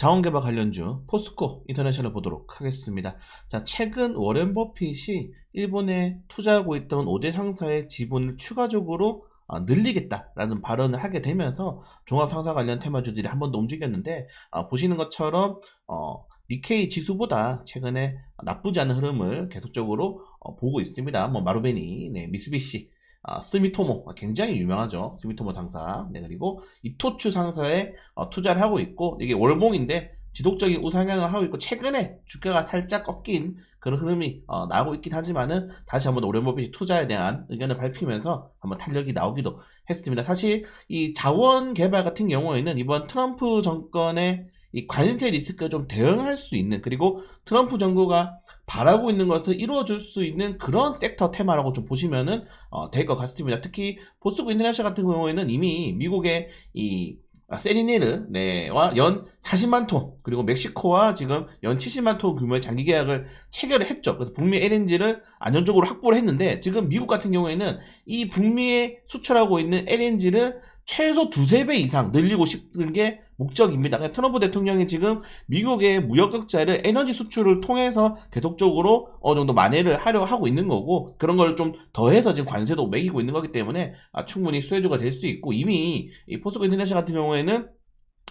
자원개발 관련주 포스코 인터내셔널 보도록 하겠습니다. 자, 최근 워렌 버핏이 일본에 투자하고 있던 5대 상사의 지분을 추가적으로 어, 늘리겠다라는 발언을 하게 되면서 종합상사 관련 테마주들이 한 번 더 움직였는데 어, 보시는 것처럼 어, 니케이 지수보다 최근에 나쁘지 않은 흐름을 계속적으로 어, 보고 있습니다. 뭐 마루베니, 네, 미쓰비시, 아, 스미토모 굉장히 유명하죠. 스미토모 상사. 네, 그리고 이토추 상사에 어, 투자를 하고 있고 이게 월봉인데 지속적인 우상향을 하고 있고 최근에 주가가 살짝 꺾인 그런 흐름이 어, 나오고 있긴 하지만은 다시 한번 버핏이 투자에 대한 의견을 밝히면서 한번 탄력이 나오기도 했습니다. 사실 이 자원 개발 같은 경우에는 이번 트럼프 정권의 이 관세 리스크가 좀 대응할 수 있는 그리고 트럼프 정부가 바라고 있는 것을 이루어줄 수 있는 그런 섹터 테마라고 좀 보시면은 어, 될 것 같습니다. 특히 보스코 인터내셔 같은 경우에는 이미 미국의 이 세리네르 네 와 연 40만 톤 그리고 멕시코와 지금 연 70만 톤 규모의 장기 계약을 체결을 했죠. 그래서 북미 LNG를 안정적으로 확보를 했는데 지금 미국 같은 경우에는 이 북미에 수출하고 있는 LNG를 최소 두세 배 이상 늘리고 싶은 게 목적입니다. 그러니까 트럼프 대통령이 지금 미국의 무역 적자를 에너지 수출을 통해서 계속적으로 어느 정도 만회를 하려 하고 있는 거고 그런 걸 좀 더해서 지금 관세도 매기고 있는 거기 때문에 아, 충분히 수혜주가 될 수 있고 이미 이 포스코 인터내셔 같은 경우에는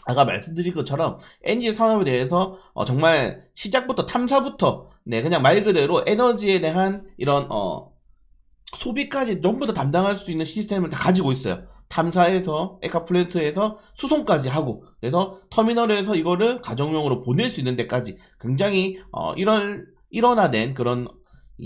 아까 말씀드린 것처럼 엔진 산업에 대해서 어, 정말 시작부터 탐사부터 네 그냥 말 그대로 에너지에 대한 이런 어, 소비까지 전부 다 담당할 수 있는 시스템을 다 가지고 있어요. 탐사에서 에카플랜트에서 수송까지 하고 그래서 터미널에서 이거를 가정용으로 보낼 수 있는 데까지 굉장히 어, 이런 일원화된 그런 이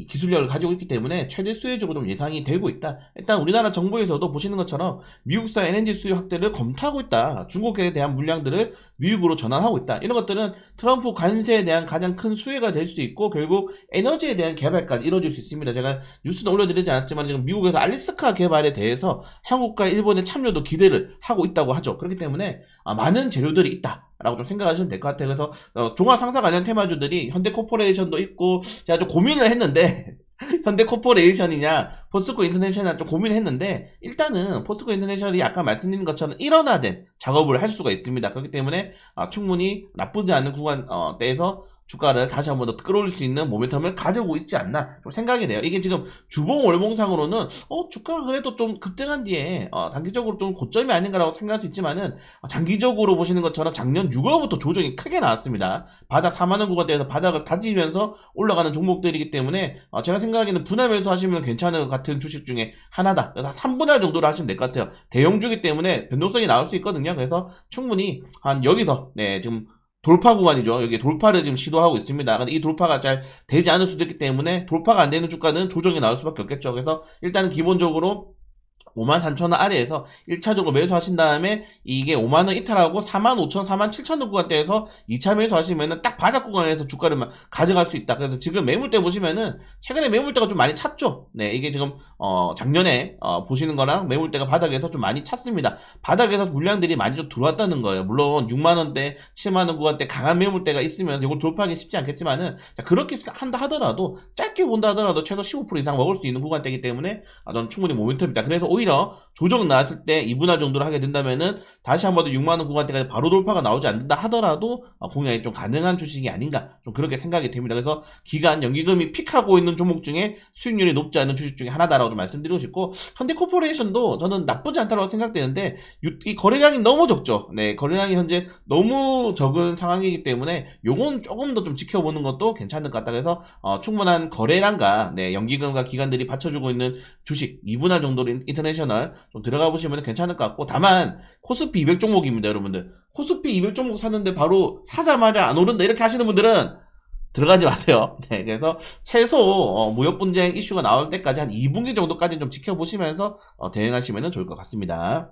기술력을 가지고 있기 때문에 최대 수혜적으로 좀 예상이 되고 있다. 일단 우리나라 정부에서도 보시는 것처럼 미국산 LNG 수요 확대를 검토하고 있다. 중국에 대한 물량들을 미국으로 전환하고 있다. 이런 것들은 트럼프 관세에 대한 가장 큰 수혜가 될 수 있고 결국 에너지에 대한 개발까지 이루어질 수 있습니다. 제가 뉴스도 올려드리지 않았지만 지금 미국에서 알리스카 개발에 대해서 한국과 일본의 참여도 기대를 하고 있다고 하죠. 그렇기 때문에 아, 많은 재료들이 있다. 라고 좀 생각하시면 될 것 같아요. 그래서 어, 종합 상사 관련 테마주들이 현대 코퍼레이션도 있고 제가 좀 고민을 했는데 현대 코퍼레이션이냐 포스코 인터내셔널 좀 고민을 했는데 일단은 포스코 인터내셔널이 아까 말씀드린 것처럼 일원화된 작업을 할 수가 있습니다. 그렇기 때문에 아, 충분히 나쁘지 않은 구간 어, 때에서 주가를 다시 한번 더 끌어올릴 수 있는 모멘텀을 가지고 있지 않나 좀 생각이 돼요. 이게 지금 주봉 월봉상으로는 어 주가가 그래도 좀 급등한 뒤에 어, 단기적으로 좀 고점이 아닌가라고 생각할 수 있지만은 어, 장기적으로 보시는 것처럼 작년 6월부터 조정이 크게 나왔습니다. 바닥 4만 원 구간대에서 바닥을 다지면서 올라가는 종목들이기 때문에 어, 제가 생각하기에는 분할 매수하시면 괜찮은 것 같은 주식 중에 하나다. 그래서 3분할 정도로 하시면 될 것 같아요. 대형주기 때문에 변동성이 나올 수 있거든요. 그래서 충분히 한 여기서 네 지금 돌파 구간이죠. 여기 돌파를 지금 시도하고 있습니다. 근데 이 돌파가 잘 되지 않을 수도 있기 때문에 돌파가 안 되는 주가는 조정이 나올 수밖에 없겠죠. 그래서 일단은 기본적으로 5만 3천 원 아래에서 1차적으로 매수하신 다음에 이게 5만 원 이탈하고 4만 5천, 4만 7천 원 구간대에서 2차 매수하시면은 딱 바닥 구간에서 주가를 막 가져갈 수 있다. 그래서 지금 매물대 보시면은 최근에 매물대가 좀 많이 찼죠. 네, 이게 지금 어 작년에 어 보시는 거랑 매물대가 바닥에서 좀 많이 찼습니다. 바닥에서 물량들이 많이 좀 들어왔다는 거예요. 물론 6만 원대, 7만 원 구간대 강한 매물대가 있으면 이걸 돌파하기 쉽지 않겠지만은 자, 그렇게 한다 하더라도 짧게 본다 하더라도 최소 15% 이상 먹을 수 있는 구간대이기 때문에 아, 저는 충분히 모멘텀이다. 그래서 오히려 조정 나왔을 때 2분할 정도로 하게 된다면은 다시 한번 더 6만 원 구간대까지 바로 돌파가 나오지 않는다 하더라도 어, 공략이 좀 가능한 주식이 아닌가 좀 그렇게 생각이 됩니다. 그래서 기간 연기금이 픽하고 있는 종목 중에 수익률이 높지 않은 주식 중에 하나다라고 좀 말씀드리고 싶고 현대코퍼레이션도 저는 나쁘지 않다고 생각되는데 유- 이 거래량이 너무 적죠. 네, 거래량이 현재 너무 적은 상황이기 때문에 요건 조금 더 좀 지켜보는 것도 괜찮을 것 같다. 그래서 어, 충분한 거래량과 네, 연기금과 기관들이 받쳐주고 있는 주식 2분할 정도로 인- 인터내셔널 좀 들어가 보시면 괜찮을 것 같고 다만 코스피 200 종목입니다, 여러분들. 코스피 200 종목 샀는데 바로 사자마자 안 오른다 이렇게 하시는 분들은 들어가지 마세요. 네, 그래서 최소 어, 무역 분쟁 이슈가 나올 때까지 한 2분기 정도까지 좀 지켜보시면서 어, 대응하시면 좋을 것 같습니다.